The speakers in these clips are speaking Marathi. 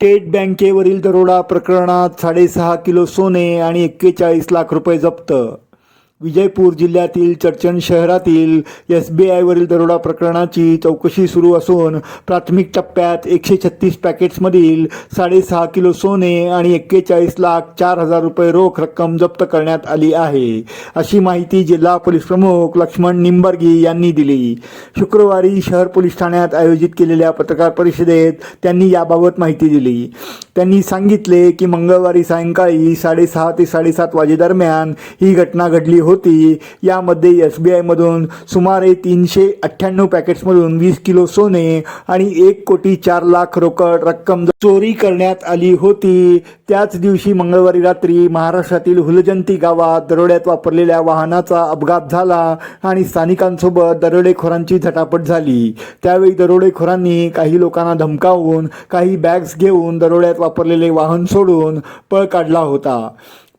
स्टेट बँकेवरील दरोडा प्रकरणात साडेसहा किलो सोने आणि एक्केचाळीस लाख रुपये जप्त विजयपूर जिल्ह्यातील चर्चन शहरातील एस बी आयवरील दरोडा प्रकरणाची चौकशी सुरू असून प्राथमिक टप्प्यात एकशे छत्तीस पॅकेट्समधील साडेसहा किलो सोने आणि एक्केचाळीस लाख चार हजार रुपये रोख रक्कम जप्त करण्यात आली आहे. अशी माहिती जिल्हा पोलीस प्रमुख लक्ष्मण निंबर्गी यांनी दिली. शुक्रवारी शहर पोलीस ठाण्यात आयोजित केलेल्या पत्रकार परिषदेत त्यांनी याबाबत माहिती दिली. त्यांनी सांगितले की मंगळवारी सायंकाळी साडेसहा ते साडेसात वाजेदरम्यान ही घटना घडली होती. यामध्ये एस बी आयमधून सुमारे तीनशे अठ्ठ्याण्णव पॅकेट्समधून वीस किलो सोने आणि एक कोटी चार लाख रोकड रक्कम चोरी करण्यात आली होती. त्याच दिवशी मंगळवारी रात्री महाराष्ट्रातील हुलजंती गावात दरोड्यात वापरलेल्या वाहनाचा अपघात झाला आणि स्थानिकांसोबत दरोडेखोरांची झटापट झाली. त्यावेळी दरोडेखोरांनी काही लोकांना धमकावून काही बॅग्स घेऊन दरोड्यात वापरलेले वाहन सोडून पळ काढला होता.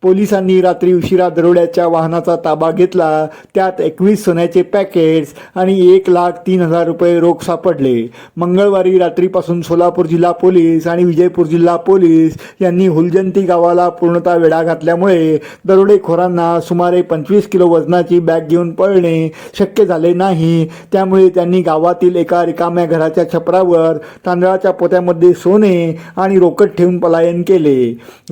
पोलिसांनी रात्री उशिरा दरोड्याच्या वाहनाचा ताबा घेतला. त्यात एकवीस सोन्याचे पॅकेट्स आणि एक लाख तीन हजार रुपये रोख सापडले. मंगळवारी रात्रीपासून सोलापूर जिल्हा पोलीस आणि विजयपूर जिल्हा पोलीस यांनी हुलजंती गावाला पूर्णतः वेढा घातल्यामुळे दरोडेखोरांना सुमारे पंचवीस किलो वजनाची बॅग घेऊन पळणे शक्य झाले नाही. त्यामुळे त्यांनी गावातील एका रिकाम्या घराच्या छपरावर तांदळाच्या पोत्यामध्ये सोने आणि रोकड ठेवून पलायन केले.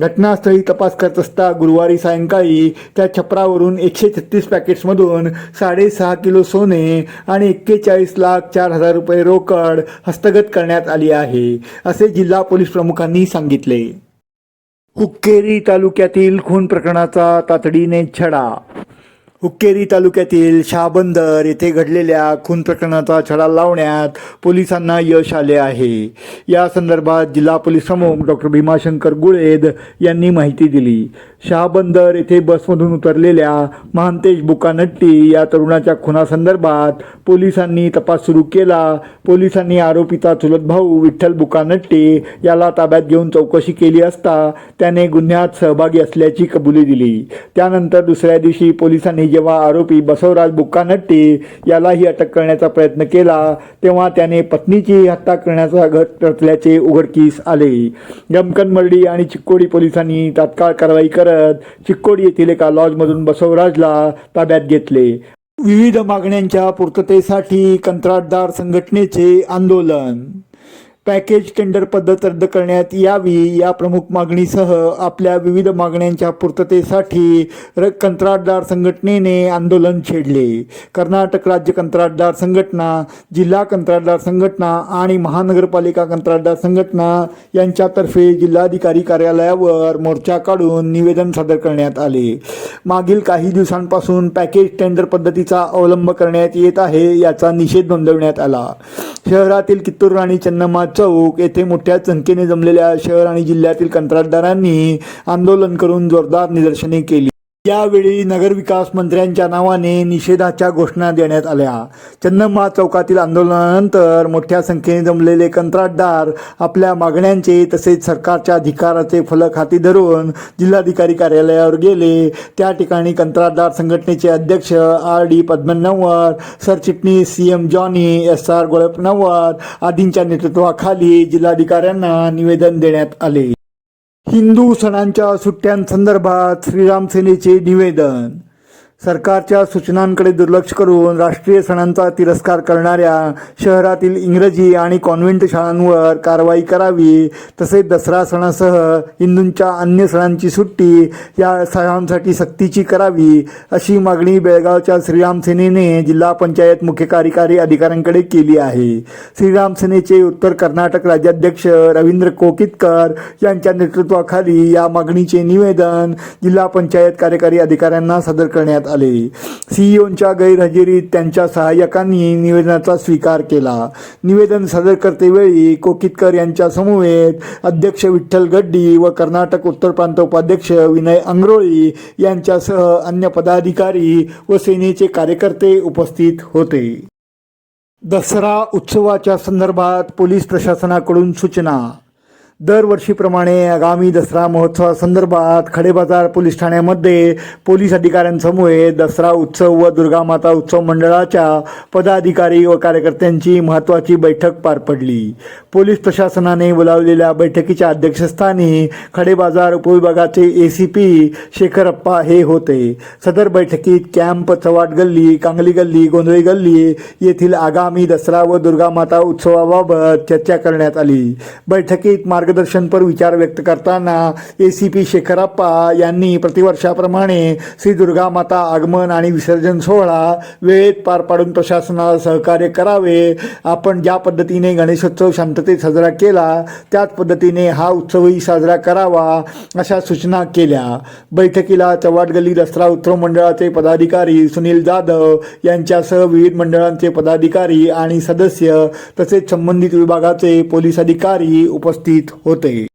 घटनास्थळी तपास करत असता गुरुवारी सायंकाळी त्या छपरावरून एकशे छत्तीस पॅकेट्समधून साडेसहा किलो सोने आणि एक्केचाळीस लाख चार हजार रुपये रोकड हस्तगत करण्यात आली आहे असे जिल्हा पोलीस प्रमुखांनी सांगितले. हुक्केरी तालुक्यातील खून प्रकरणाचा तातडीने छडा हुक्केरी तालुक्यातील शहाबंदर येथे घडलेल्या खून प्रकरणाचा छडा लावण्यात पोलिसांना यश आले आहे. या संदर्भात जिल्हा पोलीस प्रमुख डॉक्टर भीमाशंकर गुळेद यांनी माहिती दिली. शहाबंदर येथे बसमधून उतरलेल्या महांतेश बुकानट्टी या तरुणाच्या खुनासंदर्भात पोलिसांनी तपास सुरू केला. पोलिसांनी आरोपीचा चुलत भाऊ विठ्ठल बुकानट्टी याला ताब्यात घेऊन चौकशी केली असता त्याने गुन्ह्यात सहभागी असल्याची कबुली दिली. त्यानंतर दुसऱ्या दिवशी पोलिसांनी जेव्हा आरोपी बसवराज बुक्कानट्टी यालाही अटक करण्याचा प्रयत्न केला तेव्हा त्याने पत्नीची हत्या करण्याचा घट रचल्याचे उघडकीस आले. यमकनमर्डी आणि चिक्कोडी पोलिसांनी तात्काळ कारवाई करत चिक्कोडी येथील एका लॉजमधून बसवराजला ताब्यात घेतले. विविध मागण्यांच्या पूर्ततेसाठी कंत्राटदार संघटनेचे आंदोलन पॅकेज टेंडर पद्धत रद्द करण्यात यावी या प्रमुख मागणीसह आपल्या विविध मागण्यांच्या पूर्ततेसाठी र कंत्राटदार संघटनेने आंदोलन छेडले. कर्नाटक राज्य कंत्राटदार संघटना जिल्हा कंत्राटदार संघटना आणि महानगरपालिका कंत्राटदार संघटना यांच्यातर्फे जिल्हाधिकारी कार्यालयावर मोर्चा काढून निवेदन सादर करण्यात आले. मागील काही दिवसांपासून पॅकेज टेंडर पद्धतीचा अवलंब करण्यात येत आहे याचा निषेध नोंदवण्यात आला. शहरातील कित्तूर राणी चन्नम्मा चौक येथे मोठ्या संख्येने जमलेल्या शहर आणि जिल्ह्यातील कंत्राटदारांनी आंदोलन करून जोरदार निदर्शने केली. यावेळी नगरविकास मंत्र्यांच्या नावाने निषेधाच्या घोषणा देण्यात आल्या. चंदमा चौकातील आंदोलनानंतर मोठ्या संख्येने जमलेले कंत्राटदार आपल्या मागण्यांचे तसेच सरकारच्या अधिकाराचे फलक हाती धरून जिल्हाधिकारी कार्यालयावर गेले. त्या ठिकाणी कंत्राटदार संघटनेचे अध्यक्ष आर डी पद्मनवर सरचिटणीस C M Johnny S R Golapanavar आदींच्या नेतृत्वाखाली जिल्हाधिकाऱ्यांना निवेदन देण्यात आले. हिंदू सणांच्या सुट्ट्यांसंदर्भात श्रीराम सेनेचे निवेदन. सरकारच्या सूचनांकडे दुर्लक्ष करून राष्ट्रीय सणांचा तिरस्कार करणाऱ्या शहरातील इंग्रजी आणि कॉन्व्हेंट शाळांवर कारवाई करावी तसेच दसरा सणासह हिंदूंच्या अन्य सणांची सुट्टी या सणांसाठी सक्तीची करावी अशी मागणी बेळगावच्या श्रीराम सेनेने जिल्हा पंचायत मुख्य कार्यकारी अधिकाऱ्यांकडे केली आहे. श्रीराम सेनेचे उत्तर कर्नाटक राज्याध्यक्ष रवींद्र कोकितकर यांच्या नेतृत्वाखाली या मागणीचे निवेदन जिल्हा पंचायत कार्यकारी अधिकाऱ्यांना सादर करण्यात आले सीईओंच्या गैरहजेरीत त्यांच्या सहाय्यकांनी निवेदनाचा स्वीकार केला. निवेदन सादर करतेवेळी कोकितकर यांच्या समवेत अध्यक्ष विठ्ठल गड्डी व कर्नाटक उत्तर प्रांत उपाध्यक्ष विनय अंग्रोळी यांच्यासह अन्य पदाधिकारी व सेनेचे कार्यकर्ते उपस्थित होते. दसरा उत्सवाच्या संदर्भात पोलीस प्रशासनाकडून सूचना. दरवर्षीप्रमाणे आगामी दसरा महोत्सवासंदर्भात खडेबाजार पोलीस ठाण्यामध्ये पोलीस अधिकाऱ्यांसमोर दसरा उत्सव व दुर्गामाता उत्सव मंडळाच्या पदाधिकारी व कार्यकर्त्यांची महत्त्वाची बैठक पार पडली. पोलीस प्रशासनाने बोलावलेल्या बैठकीच्या अध्यक्षस्थानी खडेबाजार उपविभागाचे ए सी पी शेखरप्पा हे होते. सदर बैठकीत कॅम्प चव्हाट गल्ली कांगली गल्ली गोंधळी गल्ली येथील आगामी दसरा व दुर्गामाता उत्सवाबाबत चर्चा करण्यात आली. बैठकीत मार्ग मार्गदर्शनपर विचार व्यक्त करताना ए सी पी शेखरप्पा यांनी प्रतिवर्षाप्रमाणे श्री दुर्गामाता आगमन आणि विसर्जन सोहळा वेळेत पार पाडून प्रशासनाला सहकार्य करावे. आपण ज्या पद्धतीने गणेशोत्सव शांततेत साजरा केला त्याच पद्धतीने हा उत्सवही साजरा करावा अशा सूचना केल्या. बैठकीला चव्हाट गल्ली दसरा उत्सव मंडळाचे पदाधिकारी सुनील जाधव यांच्यासह विविध मंडळांचे पदाधिकारी आणि सदस्य तसेच संबंधित विभागाचे पोलीस अधिकारी उपस्थित. होते.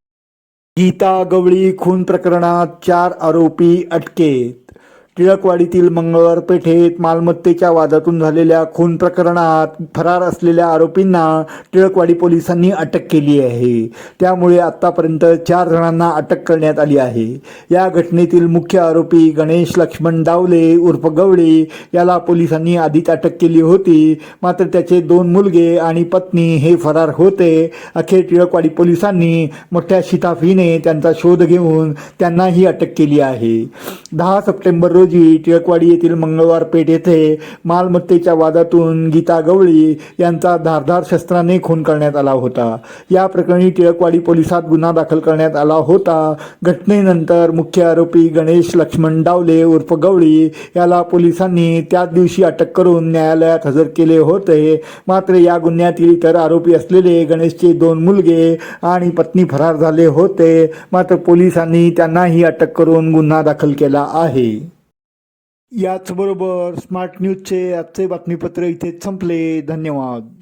गीता गवळी खून प्रकरणात चार आरोपी अटकेत. टिळकवाडीतील मंगळवार पेठेत मालमत्तेच्या वादातून झालेल्या खून प्रकरणात फरार असलेल्या आरोपींना टिळकवाडी पोलिसांनी अटक केली आहे. त्यामुळे आतापर्यंत चार जणांना अटक करण्यात आली आहे. या घटनेतील मुख्य आरोपी गणेश लक्ष्मण डावले उर्फ गवळे याला पोलिसांनी आधीच अटक केली होती. मात्र त्याचे दोन मुलगे आणि पत्नी हे फरार होते. अखेर टिळकवाडी पोलिसांनी मोठ्या शिताफीने त्यांचा शोध घेऊन त्यांनाही अटक केली आहे. दहा सप्टेंबर रोजी टिळकवाडी येथील मंगळवार पेठ येथे मालमत्तेच्या वादातून गीता गवळी यांचा धारधार शस्त्राने खून करण्यात आला होता. या प्रकरणी टिळकवाडी पोलिसात गुन्हा दाखल करण्यात आला होता. घटनेनंतर मुख्य आरोपी गणेश लक्ष्मण डावले उर्फ गवळी याला पोलिसांनी त्याच दिवशी अटक करून न्यायालयात हजर केले होते. मात्र या गुन्ह्यातील इतर आरोपी असलेले गणेशचे दोन मुलगे आणि पत्नी फरार झाले होते. मात्र पोलिसांनी त्यांनाही अटक करून गुन्हा दाखल केला आहे. याचबरोबर स्मार्ट न्यूजचे आजचे बातमीपत्र इथेच संपले. धन्यवाद.